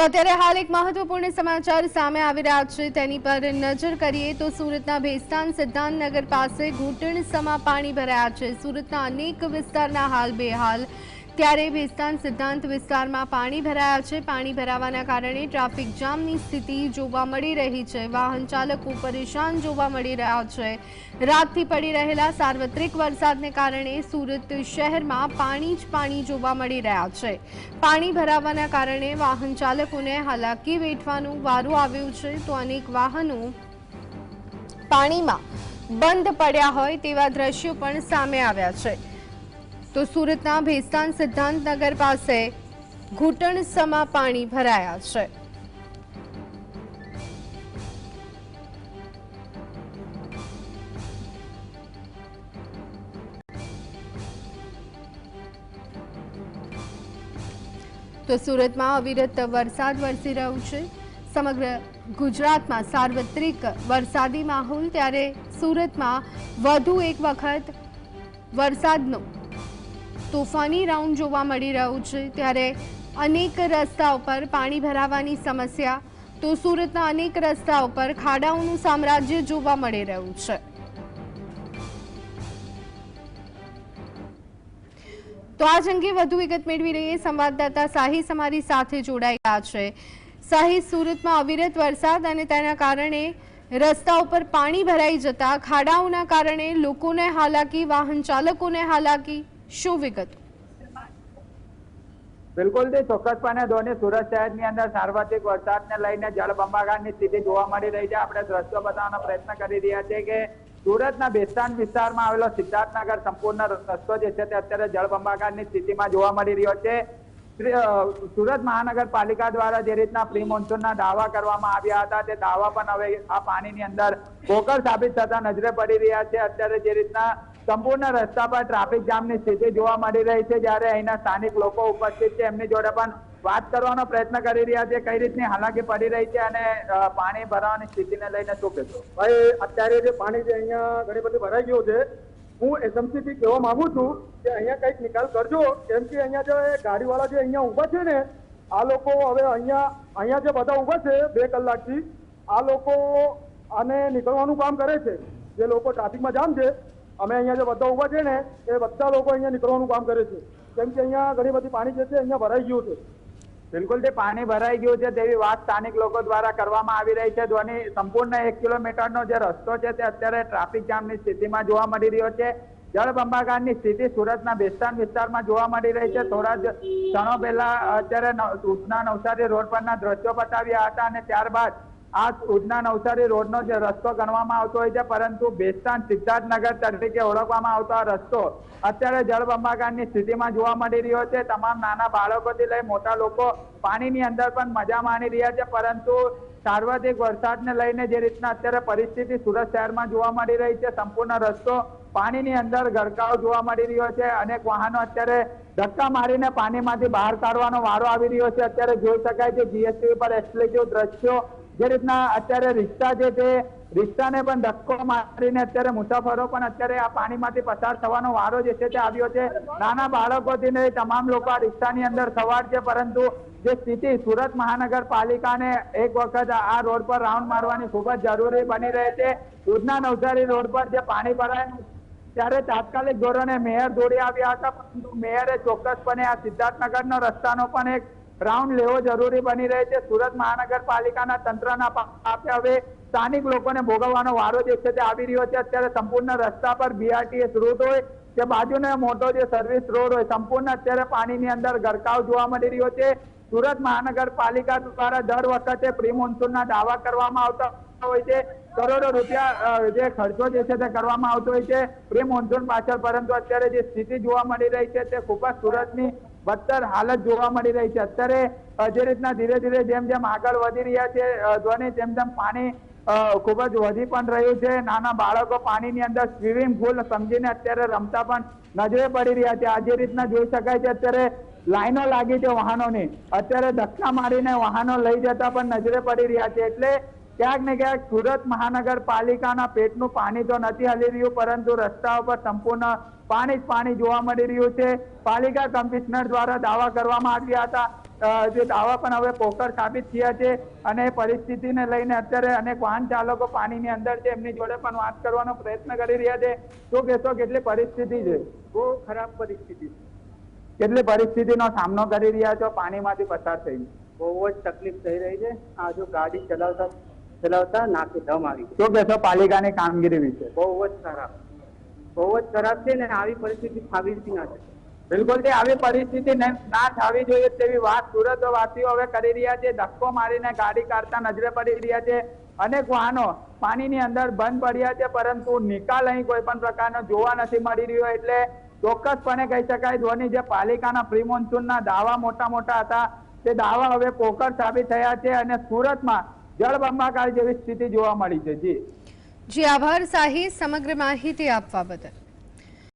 તો અત્યારે હાલ એક મહત્વપૂર્ણ સમાચાર સામે આવી રહ્યા છે. તેની પર નજર કરીએ તો સુરતના ભેસ્તાન સિદ્ધાંતનગર પાસે ઘૂંટણ સમા પાણી ભરાયા છે. સુરતના અનેક વિસ્તારના હાલ બેહાલ ત્યારે ભેસ્તાન સિદ્ધાંત વિસ્તારમાં પાણી ભરાયા છે. પાણી ભરાવાના કારણે ટ્રાફિક જામની સ્થિતિ જોવા મળી રહી છે. વાહન ચાલકો પરેશાન જોવા મળી રહ્યા છે. રાતથી પડી રહેલા સાર્વત્રિક વરસાદને કારણે સુરત શહેરમાં પાણી જ પાણી જોવા મળી રહ્યા છે. પાણી ભરાવાના કારણે વાહન ચાલકોને હાલાકી વેઠવાનું વારું આવ્યું છે. તો અનેક વાહનો પાણીમાં બંધ પડ્યા હોય તેવા દ્રશ્યો પણ સામે આવ્યા છે. તો સુરતના ભેસ્તાન સિદ્ધાંતનગર પાસે ઘૂંટણ સમા પાણી ભરાયા છે. તો સુરતમાં અવિરત વરસાદ વરસી રહ્યો છે. સમગ્ર ગુજરાતમાં સાર્વત્રિક વરસાદી માહોલ, ત્યારે સુરતમાં વધુ એક વખત વરસાદનો તોફાની રાઉન્ડ જોવા મળી રહ્યું છે ત્યારે અનેક રસ્તા ઉપર પાણી ભરાવાની સમસ્યા, તો સુરતના અનેક રસ્તા ઉપર ખાડાઓનું સામ્રાજ્ય જોવા મળી રહ્યું છે. તો આજ અંગે વધુ વિગત મેળવી રહીએ. સંવાદદાતા સાહિસ અમારી સાથે જોડાયેલા છે. સાહિસ સુરતમાં અવિરત વરસાદ અને તેના કારણે રસ્તા ઉપર પાણી ભરાઈ જતા ખાડાઓના કારણે લોકોને હાલાકી, વાહન ચાલકોને હાલાકી શું વિગત? બિલકુલ તે ચોક્કસપણે ધોની સુરત શહેરની અંદર સાર્વત્રિક વરસાદને લઈને જળબંબાકારની સ્થિતિ જોવા મળી રહી છે. આપણે દ્રશ્યો બતાવવાનો પ્રયત્ન કરી રહ્યા છીએ કે સુરતના બેસ્તાન વિસ્તારમાં આવેલો સિદ્ધાર્થનગર સંપૂર્ણ રસ્તો જે છે તે અત્યારે જળબંબાકારની સ્થિતિમાં જોવા મળી રહ્યો છે. સુરત મહાનગરપાલિકા દ્વારા જે રીતના પ્રી મોન્સૂનના દાવા કરવામાં આવ્યા હતા, તે દાવા પણ હવે આ પાણીની અંદર પોકળ સાબિત થતા નજરે પડી રહ્યા છે. અત્યારે જે રીતના સંપૂર્ણ રસ્તા પર ટ્રાફિક જામની સ્થિતિ જોવા મળી રહી છે. જ્યારે અહીંના સ્થાનિક લોકો ઉપસ્થિત છે, એમની જોડે પણ વાત કરવાનો પ્રયત્ન કરી રહ્યા છે. કઈ રીતની હાલાકી પડી રહી છે અને પાણી ભરાવાની સ્થિતિને લઈને શું કહેશો? ભાઈ, અત્યારે જે પાણી જે અહીંયા ઘણી બધી ભરાઈ ગયું છે, હું એસએમસી થી કહેવા માંગુ છું કે અહીંયા કંઈક નિકાલ કરજો. કેમ કે અહીંયા જે ગાડીવાળા જે અહીંયા ઊભા છે ને, આ લોકો હવે અહીંયા અહીંયા જે બધા ઊભા છે બે કલાકથી, આ લોકો આને નીકળવાનું કામ કરે છે. જે લોકો ટ્રાફિકમાં જામ છે અમે અહીંયા જે બધા ઊભા છે ને, એ બધા લોકો અહીંયા નીકળવાનું કામ કરે છે. કેમ કે અહીંયા ઘણી બધી પાણી જે છે, અહીંયા ભરાઈ ગયું છે. બિલકુલ તે પાણી ભરાઈ ગયું છે, તેવી વાત સ્થાનિક લોકો દ્વારા કરવામાં આવી રહી છે. ધ્વની સંપૂર્ણ એક કિલોમીટરનો જે રસ્તો છે, તે અત્યારે ટ્રાફિક જામની સ્થિતિમાં જોવા મળી રહ્યો છે. જળબંબાકારની સ્થિતિ સુરતના બેસ્તાન વિસ્તારમાં જોવા મળી રહી છે. થોડા જ ક્ષણો પહેલા અત્યારે ઉધના નવસારી રોડ પરના દ્રશ્યો બતાવ્યા હતા અને ત્યારબાદ આ ઉધના નવસારી રોડનો જે રસ્તો ગણવામાં આવતો હોય છે, પરંતુ બેસ્તાન સિદ્ધાર્થનગર તરીકે ઓળખવામાં આવતો આ રસ્તો અત્યારે જળબંબાકારની સ્થિતિમાં જોવા મળી રહ્યો છે. તમામ નાના બાળકોથી લઈ મોટા લોકો પાણીની અંદર પણ મજા માણી રહ્યા છે, પરંતુ સાર્વત્રિક વરસાદને લઈને જે રીતના અત્યારે પરિસ્થિતિ સુરત શહેરમાં જોવા મળી રહી છે, સંપૂર્ણ રસ્તો પાણીની અંદર ગરકાવ જોવા મળી રહ્યો છે. અનેક વાહનો અત્યારે ધક્કા મારીને પાણીમાંથી બહાર કાઢવાનો વારો આવી રહ્યો છે. અત્યારે જોઈ શકાય છે જીએસટી પર એક્સપ્લેટિવ દ્રશ્યો જે રીતના અત્યારે રિક્ષા છે તે રિક્ષાને પણ ધક્કો મારીને અત્યારે મુસાફરો પણ અત્યારે આ પાણીમાંથી પસાર થવાનો વારો જે છે તે આવ્યો છે. નાના બાળકોથી ને તમામ લોકો આ રિક્ષાની અંદર સવાર છે, પરંતુ જે સ્થિતિ સુરત મહાનગરપાલિકાને એક વખત આ રોડ પર રાઉન્ડ મારવાની ખૂબ જ જરૂરી બની રહે છે. ઉધના નવસારી રોડ પર જે પાણી ભરાય, ત્યારે તાત્કાલિક ધોરણે મેયર દોડી આવ્યા હતા, પરંતુ મેયરે ચોક્કસપણે આ સિદ્ધાર્થનગરનો રસ્તાનો પણ એક રાઉન્ડ લેવો જરૂરી બની રહે છે. સુરત મહાનગરપાલિકાના તંત્રના પાસે હવે સ્થાનિક લોકોને ભોગવવાનો વારો જે છે તે આવી રહ્યો છે. અત્યારે સંપૂર્ણ રસ્તા પર બીઆરટીએસ રૂટ હોય કે બાજુનો મોટો જે સર્વિસ રોડ હોય, સંપૂર્ણ અત્યારે પાણીની અંદર ગરકાવ જોવા મળી રહ્યો છે. સુરત મહાનગરપાલિકા દ્વારા દર વખતે પ્રી મોન્સૂનના દાવા કરવામાં આવતા હોય છે. કરોડો રૂપિયા જે ખર્ચો જે છે તે કરવામાં આવતો હોય છે. પ્રી મોન્સૂન પાછળ પરંતુ અત્યારે જે સ્થિતિ જોવા મળી રહી છે તે ખૂબ જ સુરતની બદતર હાલત જોવા મળી રહી છે. અત્યારે જે રીતના ધીરે ધીરે જેમ જેમ આગળ વધી રહ્યા છે ધ્વનિ, તેમ તેમ પાણી ખૂબ જ વધી પણ રહ્યું છે. નાના બાળકો પાણીની અંદર સ્વિમિંગ પુલ સમજીને અત્યારે રમતા પણ નજરે પડી રહ્યા છે. આ જે રીતના જોઈ શકાય છે, અત્યારે લાઈનો લાગી છે વાહનોની. અત્યારે ધક્કા મારીને વાહનો લઈ જતા પણ નજરે પડી રહ્યા છે. એટલે ક્યાંક ને ક્યાંક સુરત મહાનગરપાલિકાના પેટનું પાણી તો નથી હલી રહ્યું, પરંતુ રસ્તાઓ પર સંપૂર્ણ પાણી જ પાણી જોવા મળી રહ્યું છે. પાલિકા કમિશનર દ્વારા દાવા કરવામાં આવ્યા હતા. જે દાવા પણ હવે પોકર સાબિત થયા છે અને પરિસ્થિતિને લઈને અત્યારે અનેક વાહન ચાલકો પાણીની અંદર છે એમની જોડે પણ વાત કરવાનો પ્રયત્ન કરી રહ્યા છે. શું કહેશો કેટલી પરિસ્થિતિ છે? બહુ ખરાબ પરિસ્થિતિ કેટલી પરિસ્થિતિનો સામનો કરી રહ્યા છો? પાણીમાંથી પસાર થઈને. બહુ જ તકલીફ થઈ રહી છે. આ જો ગાડી ચલાવતા ચલાવતા નાકે દમ આવી શું કહેશો પાલિકાની કામગીરી વિશે? બહુ જ ખરાબ. બહુ જ ખરાબ છે ને આવી પરિસ્થિતિ થાવી જ ના છે બિલકુલ તે આવી પરિસ્થિતિ ન- થવી જોઈએ તેવી વાત સુરત વાસીઓ હવે કરી રહ્યા છે. ધક્કો મારીને ગાડી કાઢતા નજરે પડી રહ્યા છે. અનેક વાહનો પાણીની અંદર બંધ પડ્યા છે, પરંતુ નિકાલ અહીં કોઈ પણ પ્રકારનો જોવા નથી મળી રહ્યો. એટલે ચોક્કસપણે કહી શકાય ધોની જે પાલિકાના પ્રી મોન્સૂનના દાવા મોટા મોટા હતા, તે દાવા હવે પોકર સાબિત થયા છે અને સુરતમાં જળબંબાકાર જેવી સ્થિતિ જોવા મળી છે. જી. જી આભાર સાહી. સમગ્ર માહિતી આપવા બદલ.